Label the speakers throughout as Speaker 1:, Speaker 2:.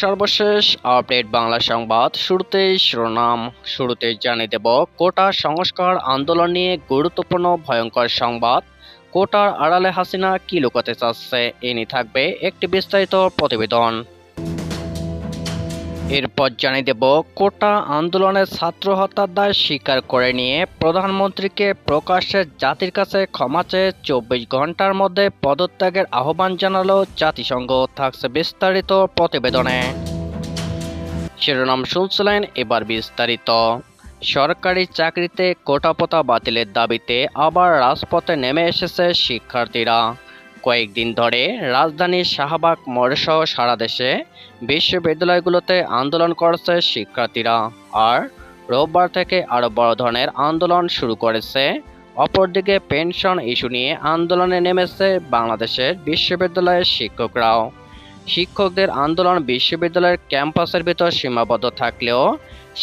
Speaker 1: সর্বশেষ আপডেট বাংলা সংবাদ। শুরুতেই শিরোনাম। শুরুতেই জানিয়ে দেব, কোটা সংস্কার আন্দোলন নিয়ে গুরুত্বপূর্ণ ভয়ঙ্কর সংবাদ। কোটার আড়ালে হাসিনা কি লুকাতে চাচ্ছে? এ নিয়ে থাকবে একটি বিস্তারিত প্রতিবেদন। এরপর জানিয়ে দেব, কোটা আন্দোলনের ছাত্র হত্যার দায় স্বীকার করে নিয়ে প্রধানমন্ত্রীকে প্রকাশ্যে জাতির কাছে ক্ষমা চেয়ে চব্বিশ ঘণ্টার মধ্যে পদত্যাগের আহ্বান জানালো জাতিসংঘ। থাকছে বিস্তারিত প্রতিবেদনে। শিরোনাম শুনছিলেন এবার বিস্তারিত। সরকারি চাকরিতে কোটাপোতা বাতিলের দাবিতে আবার রাজপথে নেমে এসেছে শিক্ষার্থীরা। কয়েকদিন ধরে রাজধানীর শাহবাগ মোড়সহ সারা দেশে বিশ্ববিদ্যালয়গুলোতে আন্দোলন করছে শিক্ষার্থীরা। আর রোববার থেকে আরও বড় ধরনের আন্দোলন শুরু করেছে। অপরদিকে পেনশন ইস্যু নিয়ে আন্দোলনে নেমেছে বাংলাদেশের বিশ্ববিদ্যালয়ের শিক্ষকরাও। শিক্ষকদের আন্দোলন বিশ্ববিদ্যালয়ের ক্যাম্পাসের ভিতর সীমাবদ্ধ থাকলেও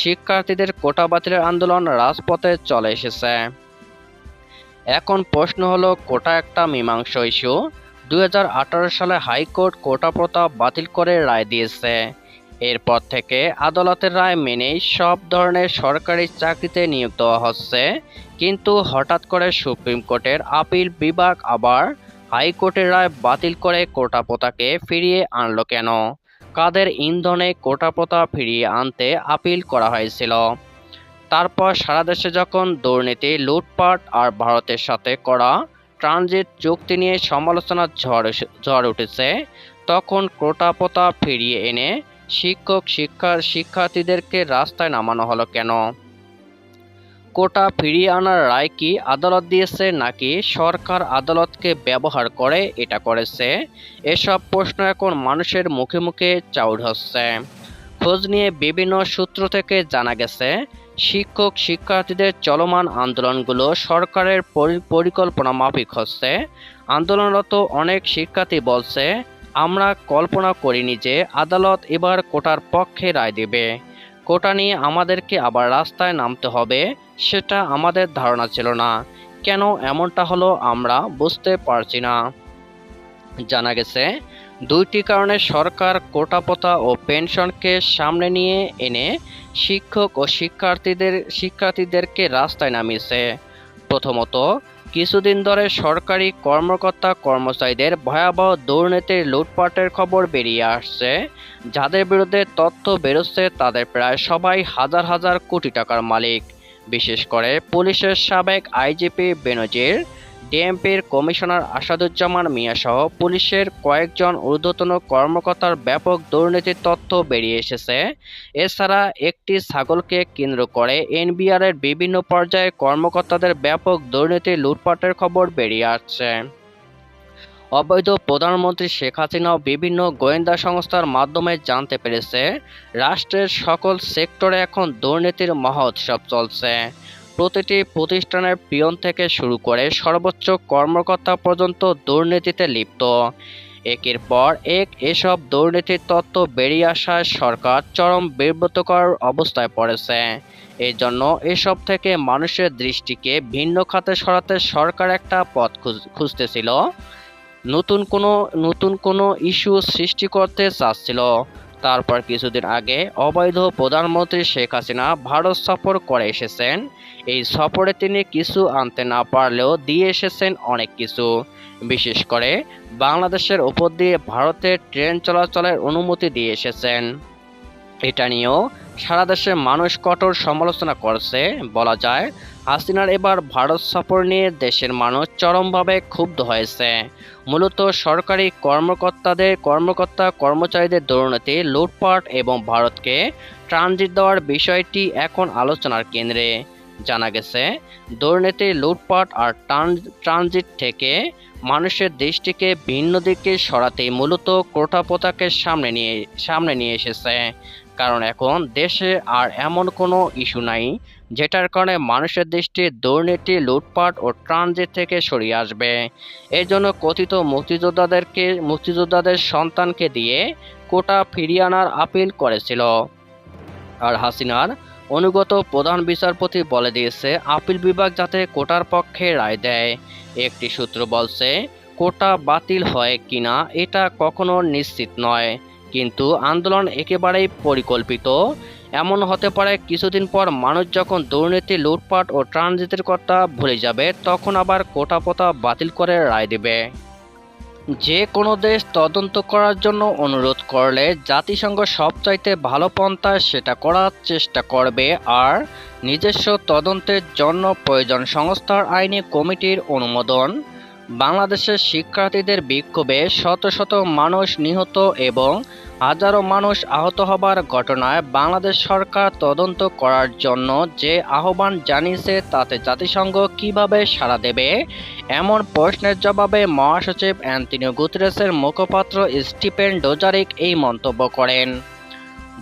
Speaker 1: শিক্ষার্থীদের কোটা বাতিলের আন্দোলন রাজপথে চলে এসেছে। এখন প্রশ্ন হলো, কোটা একটা মীমাংস ইস্যু। দু হাজার আঠারো সালে হাইকোর্ট কোটা প্রথা বাতিল করে রায় দিয়েছে। এরপর থেকে আদালতের রায় মেনেই সব ধরনের সরকারি চাকরিতে নিয়োগ দেওয়া হচ্ছে। কিন্তু হঠাৎ করে সুপ্রিম কোর্টের আপিল বিভাগ আবার হাইকোর্টের রায় বাতিল করে কোটা প্রথাকে ফিরিয়ে আনলো কেন? কাদের ইন্ধনে কোটা প্রথা ফিরিয়ে আনতে আপিল করা হয়েছিল? তারপর সারা দেশে যখন দুর্নীতি, লুটপাট আর ভারতের সাথে করা ট্রানজিট চুক্তি নিয়ে সমালোচনার ঝড় ঝড় উঠেছে, তখন কোটাপোতা ফিরিয়ে এনে শিক্ষক শিক্ষার শিক্ষার্থীদেরকে রাস্তায় নামানো হলো কেন? কোটা ফিরিয়ে আনার রায় কি আদালত দিয়েছে নাকি সরকার আদালতকে ব্যবহার করে এটা করেছে? এসব প্রশ্ন এখন মানুষের মুখে মুখে চাউর হচ্ছে। খোঁজ নিয়ে বিভিন্ন সূত্র থেকে জানা গেছে শিক্ষক শিক্ষার্থীদের চলমান আন্দোলনগুলো সরকারের পরি- পরিকল্পনা মাফিক হচ্ছে। আন্দোলনরত অনেক শিক্ষার্থী বলছে, আমরা কল্পনা করিনি যে আদালত এবার কোটার পক্ষে রায় দেবে। কোটা নিয়ে আমাদেরকে আবার রাস্তায় নামতে হবে, সেটা আমাদের ধারণা ছিল না। কেন এমনটা হলো আমরা বুঝতে পারছি না। জানা গেছে, দুইটি কারণে সরকার কোটাপোতা ও পেনশনকে সামনে নিয়ে এনে শিক্ষক ও শিক্ষার্থীদের, শিক্ষার্থীদেরকে রাস্তায় নামিয়েছে। প্রথমত, কিছুদিন ধরে সরকারি কর্মকর্তা কর্মচারীদের ভয়াবহ দুর্নীতির লুটপাটের খবর বেরিয়ে আসছে, যাদের বিরুদ্ধে তথ্য বেরোচ্ছে তাদের প্রায় সবাই হাজার হাজার কোটি টাকার মালিক। বিশেষ করে পুলিশের সাবেক আইজিপি বেনজির ডিএমপির কমিশনার আসাদুজ্জামান মিয়া সহ পুলিশের কয়েকজন ঊর্ধ্বতন কর্মকর্তার ব্যাপক দুর্নীতির তথ্য বেরিয়ে এসেছে। এছাড়া একটি ছাগলকে কেন্দ্র করে এনবিআরের বিভিন্ন পর্যায়ে কর্মকর্তাদের ব্যাপক দুর্নীতি লুটপাটের খবর বেরিয়ে আসছে। অবৈধ প্রধানমন্ত্রী শেখ হাসিনাও বিভিন্ন গোয়েন্দা সংস্থার মাধ্যমে জানতে পেরেছে, রাষ্ট্রের সকল সেক্টরে এখন দুর্নীতির মহোৎসব চলছে। প্রতিটি প্রতিষ্ঠানের পিয়ন থেকে শুরু করে সর্বোচ্চ কর্মকর্তা পর্যন্ত দুর্নীতিতে লিপ্ত। একের পর এক এসব দুর্নীতির তত্ত্ব বেরিয়ে আসায় সরকার চরম বিব্রতকর অবস্থায় পড়েছে। এই জন্য এসব থেকে মানুষের দৃষ্টিকে ভিন্ন খাতে সরাতে সরকার একটা পথ খুঁজ- খুঁজতেছিল। নতুন কোনো নতুন কোনো ইস্যু সৃষ্টি করতে চাচ্ছিল। তারপর কিছুদিন আগে অবৈধ প্রধানমন্ত্রী শেখ হাসিনা ভারত সফর করে এসেছেন। এই সফরে তিনি কিছু আনতে না পারলেও দিয়ে এসেছেন অনেক কিছু। বিশেষ করে বাংলাদেশের উপর দিয়ে ভারতের ট্রেন চলাচলের অনুমতি দিয়ে এসেছেন। এটা নিয়েও সারা দেশের মানুষ কঠোর সমালোচনা করছে। বলা যায় হাসিনার এবার ভারত সফর নিয়ে দেশের মানুষ চরমভাবে ক্ষুব্ধ হয়েছে। মূলত সরকারি কর্মকর্তাদের কর্মকর্তা কর্মচারীদের দুর্নীতি, লুটপাট এবং ভারতকে ট্রানজিট দেওয়ার বিষয়টি এখন আলোচনার কেন্দ্রে। জানা গেছে, দুর্নীতি, লুটপাট আর ট্রান- ট্রানজিট থেকে মানুষের দৃষ্টিকে ভিন্ন দিকে সরাতে মূলত কোটা কোটাপোতাকে সামনে নিয়ে সামনে নিয়ে এসেছে। কারণ এখন দেশে আর এমন কোনো ইস্যু নাই যেটার কারণে মানুষের দৃষ্টি, দুর্নীতি, লুটপাট ও ট্রানজিট থেকে সরিয়ে আসবে। এই জন্য কথিত মুক্তিযোদ্ধাদেরকে, মুক্তিযোদ্ধাদের সন্তানকে দিয়ে কোটা ফিরিয়ে আনার আপিল করেছিল। আর হাসিনার অনুগত প্রধান বিচারপতি বলে দিয়েছে, আপিল বিভাগ যাতে কোটার পক্ষে রায় দেয়। একটি সূত্র বলছে, কোটা বাতিল হয় কিনা এটা কখনো নিশ্চিত নয়। কিন্তু আন্দোলন একেবারেই পরিকল্পিত এমন হতে পারে কিছুদিন পর মানুষ যখন দুর্নীতি, লুটপাট ও ট্রানজিটের কথা ভুলে যাবে, তখন আবার কোটা পোতা বাতিল করে রায় দেবে। যে কোনো দেশ তদন্ত করার জন্য অনুরোধ করলে জাতিসংঘ সবচাইতে ভালো পন্থা সেটা করার চেষ্টা করবে আর নিজস্ব তদন্তের জন্য প্রয়োজন সংস্থার আইনি কমিটির অনুমোদন। বাংলাদেশের শিক্ষার্থীদের বিক্ষোভে শত শত মানুষ নিহত এবং হাজারো মানুষ আহত হবার ঘটনায় বাংলাদেশ সরকার তদন্ত করার জন্য যে আহ্বান জানিয়েছে তাতে জাতিসংঘ কীভাবে সাড়া দেবে? এমন প্রশ্নের জবাবে মহাসচিব অ্যান্টনিও গুতরেসের মুখপাত্র স্টিফেন ডোজারিক এই মন্তব্য করেন।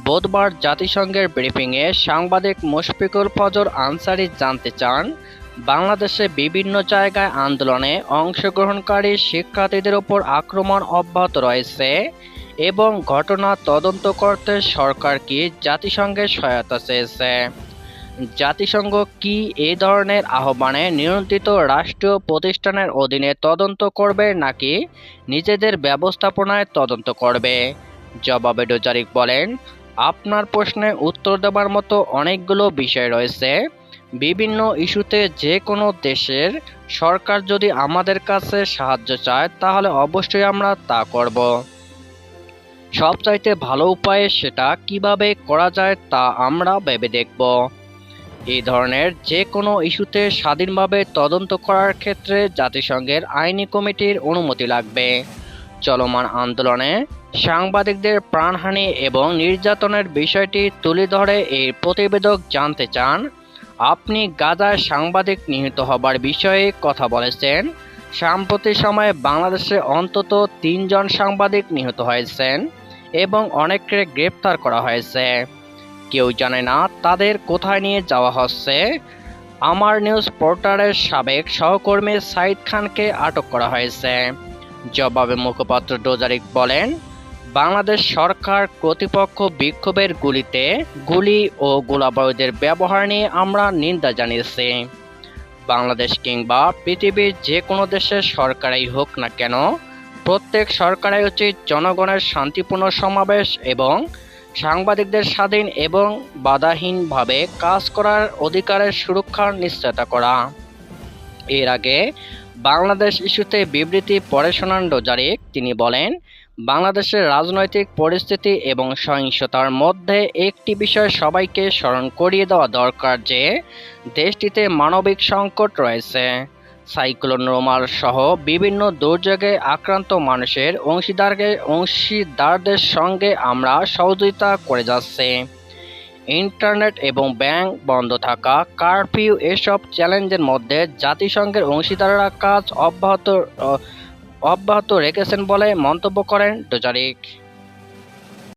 Speaker 1: বুধবার জাতিসংঘের ব্রিফিংয়ে সাংবাদিক মুশফিকুল ফজর আনসারি জানতে চান বাংলাদেশে বিভিন্ন জায়গায় আন্দোলনে অংশগ্রহণকারী শিক্ষার্থীদের ওপর আক্রমণ অব্যাহত রয়েছে এবং ঘটনা তদন্ত করতে সরকার কি জাতিসংঘের সহায়তা চেয়েছে? জাতিসংঘ কি এই ধরনের আহ্বানে নিয়ন্ত্রিত রাষ্ট্রীয় প্রতিষ্ঠানের অধীনে তদন্ত করবে নাকি নিজেদের ব্যবস্থাপনায় তদন্ত করবে? জবাবে ডোজারিক বলেন, আপনার প্রশ্নে উত্তর দেওয়ার মতো অনেকগুলো বিষয় রয়েছে। বিভিন্ন ইস্যুতে যে কোনো দেশের সরকার যদি আমাদের কাছে সাহায্য চায়, তাহলে অবশ্যই আমরা তা করব। সবচাইতে ভালো উপায়ে সেটা কীভাবে করা যায় তা আমরা ভেবে দেখব। এই ধরনের যে কোনো ইস্যুতে স্বাধীনভাবে তদন্ত করার ক্ষেত্রে জাতিসংঘের আইনি কমিটির অনুমতি লাগবে। চলমান আন্দোলনে সাংবাদিকদের প্রাণহানি এবং নির্যাতনের বিষয়টি তুলে ধরে এই প্রতিবেদক জানতে চান আপনি গাজায় সাংবাদিক নিহত হবার বিষয়ে কথা বলেছেন। সাম্প্রতিক সময়ে বাংলাদেশে অন্তত তিনজন সাংবাদিক নিহত হয়েছেন এবং অনেককে গ্রেপ্তার করা হয়েছে। কেউ জানে না তাদের কোথায় নিয়ে যাওয়া হচ্ছে। আমার নিউজ পোর্টালের সাবেক সহকর্মী সাইদ খানকে আটক করা হয়েছে। জবাবে মুখপাত্র ডোজারিক বলেন বাংলাদেশ সরকার কর্তৃপক্ষ বিক্ষোভের গুলিতে গুলি ও গোলাবারুদের ব্যবহার নিয়ে আমরা নিন্দা জানিয়েছি। বাংলাদেশ কিংবা পৃথিবীর যে কোনো দেশের সরকারই হোক না কেন, প্রত্যেক সরকারের উচিত জনগণের শান্তিপূর্ণ সমাবেশ এবং সাংবাদিকদের স্বাধীন এবং বাধাহীনভাবে কাজ করার অধিকারের সুরক্ষার নিশ্চয়তা করা। এর আগে বাংলাদেশ ইস্যুতে বিবৃতি পড়ে শোনান ডোজারিক তিনি বলেন বাংলাদেশের রাজনৈতিক পরিস্থিতি এবং সহিংসতার মধ্যে একটি বিষয় সবাইকে স্মরণ করিয়ে দেওয়া দরকার যে, দেশটিতে মানবিক সংকট রয়েছে। সাইক্লোন রোমাল সহ বিভিন্ন দুর্যোগে আক্রান্ত মানুষের অংশীদারকে অংশীদারদের সঙ্গে আমরা সহযোগিতা করে যাচ্ছি। ইন্টারনেট এবং ব্যাংক বন্ধ থাকা, কারফিউ এসব চ্যালেঞ্জের মধ্যে জাতিসংঘের অংশীদাররা কাজ অব্যাহত অব্যাহত রেখেছেন বলে মন্তব্য করেন ডোজারিক